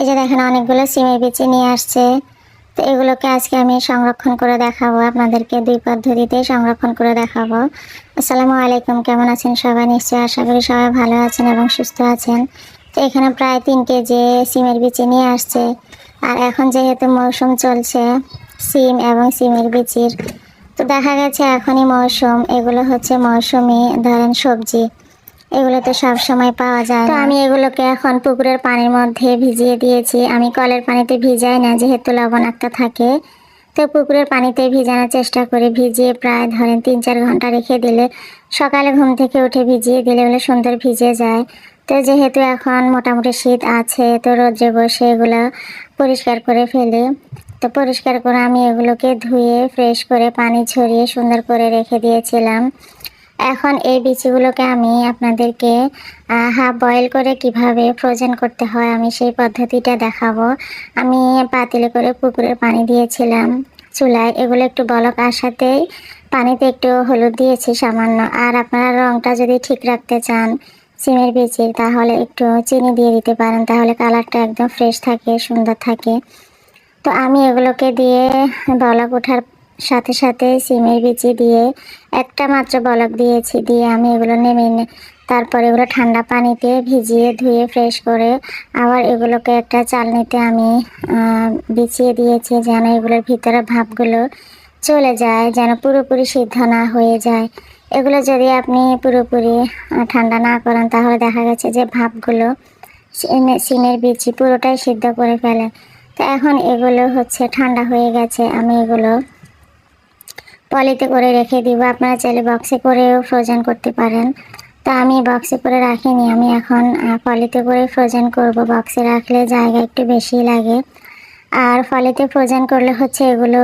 এই যে দেখেন অনেকগুলো সিমের বিচি নিয়ে আসছে। তো এগুলোকে আজকে আমি সংরক্ষণ করে দেখাবো। আপনাদেরকে দুই পদ্ধতিতে সংরক্ষণ করে দেখাবো। আসসালামু আলাইকুম, কেমন আছেন সবাই? নিশ্চয়ই আশা করি সবাই ভালো আছেন এবং সুস্থ আছেন। তো এখানে প্রায় তিন কেজি সিমের বিচি নিয়ে আসছে। আর এখন যেহেতু মৌসুম চলছে, সিম এবং সিমের বিচির, তো দেখা গেছে এখনই মৌসুম। এগুলো হচ্ছে মৌসুমি, ধরেন সবজি। এগুলো তো সব সময় পাওয়া যায় তো আমি এগুলোকে এখন পুকুরের পানির মধ্যে ভিজিয়ে দিয়েছি। আমি কলের পানিতে ভিজাই না, যেহেতু লবণাক্ত থাকে। তো পুকুরের পানিতে ভিজানোর চেষ্টা করি। ভিজিয়ে প্রায় ধরেন তিন চার ঘণ্টা রেখে দিলে সকালে ঘুম থেকে উঠে ভিজিয়ে দিলে এগুলো সুন্দর ভিজে যায়। তো যেহেতু এখন মোটামুটি শীত আছে, তো রোদ্রে বসে এগুলো পরিষ্কার করে ফেলে। তো পরিষ্কার করে আমি এগুলোকে ধুয়ে, ফ্রেশ করে পানি ছড়িয়ে সুন্দর করে রেখে দিয়েছিলাম। এখন এই বিচিগুলোকে আমি আপনাদেরকে হাফ বয়েল করে কীভাবে ফ্রোজেন করতে হয় আমি সেই পদ্ধতিটা দেখাবো। আমি পাতিলে করে পুকুরের পানি দিয়েছিলাম চুলায়, এগুলো একটু বলক আসাতেই পানিতে একটু হলুদ দিয়েছি সামান্য। আর আপনারা রঙটা যদি ঠিক রাখতে চান সিমের বিচির, তাহলে একটু চিনি দিয়ে দিতে পারেন, তাহলে কালারটা একদম ফ্রেশ থাকে, সুন্দর থাকে। তো আমি এগুলোকে দিয়ে বলক ওঠার সাথে সাথে সিমের বিচি দিয়ে একটা মাত্র বলক দিয়েছি, দিয়ে আমি এগুলো নেমে তারপর এগুলো ঠান্ডা পানিতে ভিজিয়ে ধুয়ে ফ্রেশ করে আবার এগুলোকে একটা চালনিতে আমি বিছিয়ে দিয়েছি যেন এগুলোর ভিতরে ভাবগুলো চলে যায়, যেন পুরোপুরি সিদ্ধ না হয়ে যায়। এগুলো যদি আপনি পুরোপুরি ঠান্ডা না করেন তাহলে দেখা গেছে যে ভাবগুলো সিমের বিচি পুরোটাই সিদ্ধ করে ফেলে। তো এখন এগুলো হচ্ছে ঠান্ডা হয়ে গেছে, আমি এগুলো পলিতে করে রেখে দিব। আপনারা চাইলে বক্সে করেও ফ্রোজেন করতে পারেন। তা আমি বক্সে করে রাখিনি। আমি এখন পলিতে করে ফ্রোজেন করব। বক্সে রাখলে জায়গা একটু বেশি লাগে। আর ফলেতে ফ্রোজেন করলে হচ্ছে এগুলো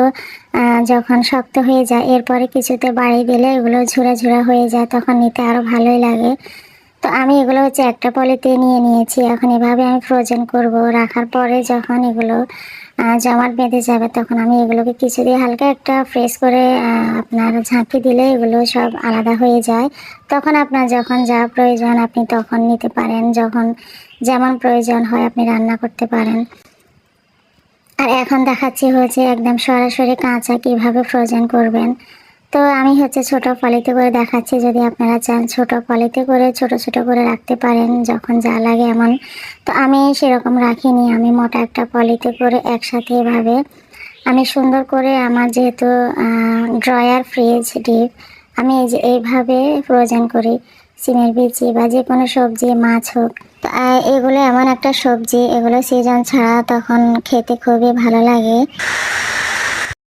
যখন শক্ত হয়ে যায়, এরপরে কিছুতে বাড়ি দিলে এগুলো ঝুরা ঝুরা হয়ে যায়, তখন নিতে আরও ভালোই লাগে। তো আমি এগুলো হচ্ছে একটা পলিতে নিয়ে নিয়েছি। এখন এভাবে আমি ফ্রোজেন করব। রাখার পরে যখন এগুলো জমাট বেঁধে যাবে, তখন আমি এগুলোকে কিছু দিয়ে হালকা একটা ফ্রেশ করে আপনার ঝাঁকি দিলে এগুলো সব আলাদা হয়ে যায়। তখন আপনার যখন যা প্রয়োজন আপনি তখন নিতে পারেন, যখন যেমন প্রয়োজন হয় আপনি রান্না করতে পারেন। আর এখন দেখাচ্ছি হয়েছে একদম সরাসরি কাঁচা কীভাবে ফ্রোজেন করবেন। তো আমি হচ্ছে ছোট পলিতে করে দেখাচ্ছি, যদি আপনারা চান ছোট পলিতে করে ছোট ছোট করে রাখতে পারেন যখন যা লাগে এমন। তো আমি সেরকম রাখিনি, আমি মোটা একটা পলিতে করে একসাথে এভাবে, আমি সুন্দর করে আমার যেহেতু ড্রয়ার ফ্রিজ, ডিপ, আমি এই যে এইভাবে ফ্রোজেন করি, সিমের বিচি বা যে কোনো সবজি, মাছ হোক। তো এগুলো এমন একটা সবজি, এগুলো সিজন ছাড়া তখন খেতে খুবই ভালো লাগে।